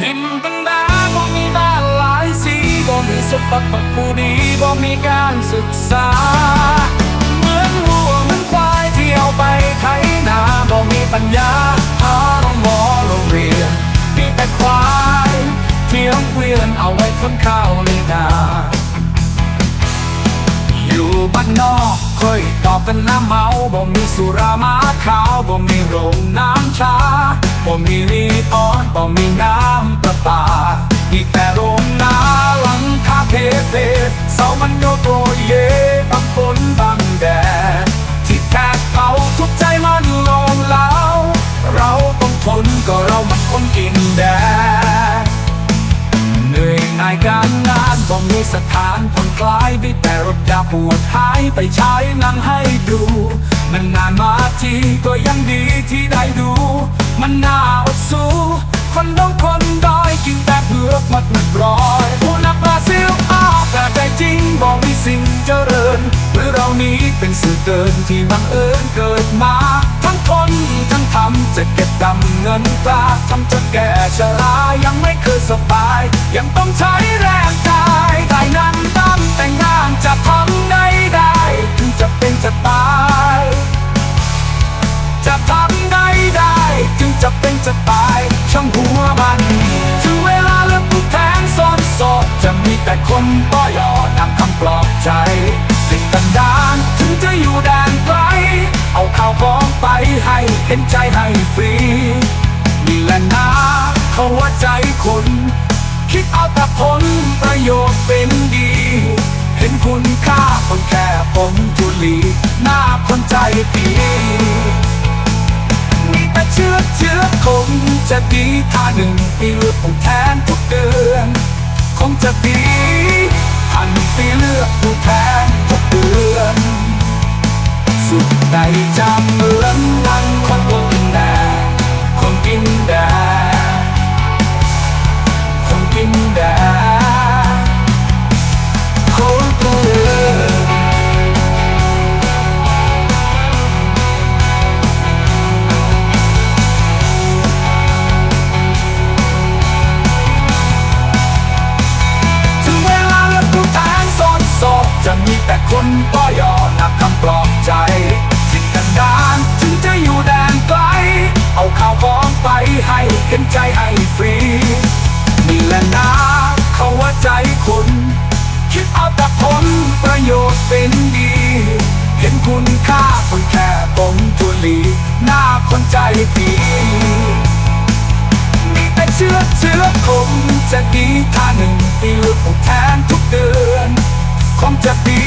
ทิมเป็นดาบ่มีด้านหลายสีบ่มีสปักปักผู้ดีบ่มีการศึกษา เหมือนวัวเหมือนควายที่เอาไปไถนาบ่มีปัญญาหาโรงหมอโรงเรียนมีแต่ควายเที่ยวเกวียนเอาไว้คนข้าวในนาอยู่บ้านนอกเคยตอบกันน้ำเมาบ่มีสุรามาขาวบ่มีโรงน้ำชาบ่มีรีออนบ่มีน้ำ ประปามีแต่โรงนาหลังคาเพเพเสามันโยโตเยบางฝนบางแดดที่แทกเขาทุกใจมันลงแล้ว เราต้องทนก็เรามันคนกินแดดเหนื่อยหน่ายการงานบ่มีสถานผ่อนคลายมีแต่รถยาปวดหายไปใช้นังให้ดูมันนานมาทีก็ยังดีที่ได้ดู มันน่าอดสู้คนต้องคนดอ สื่อเกินที่บังเอิญเกิดมา ทั้งทนทั้งทำจะเก็บกำเงินตราทำจนแก่ชรายังไม่เคยสบาย ยังต้องใช้แรงกายได้นั้นตั้งแต่งงานจะทำได้ได้ถึงจะเป็นจะตาย จะทำได้ได้จึงจะเป็นจะตายช่างหัวมันถึงเวลาเลือกผู้แทนซ้อนสอดจะมีแต่คนต้อย ไปให้เห็นใจให้ฟรี นี่แหละนะเขาว่าใจคน คิดเอาแต่ผลประโยชน์เป็นดี เห็นคุณค่าคนแค่ผมทุลีหน้าคนใจดีมีแต่เชื่อเชื่อคงจะดีถ้าหนึ่งปี ใดจะเหมือนดังคนบนแดนคนกินแดนคนกินแดนคนเกลือถึงเวลาเลือกผู้แทนสอนสอบจะมีแต่คนป้อยอนักคำปลอบใจ กันดานถึงจะอยู่แดนไกล เอาข่าวของไปให้เห็นใจให้ฟรี นี่แหละนะเขาว่าใจคุณ คิดเอาแต่ผลประโยชน์เป็นดี เห็นคุณค่าคนแค่ปมทุลีหน้าคนใจดีมีแต่เชื่อเชื่อคงจะดีถ้าหนึ่งปีลือกแทนทุกเดือนคงจะดี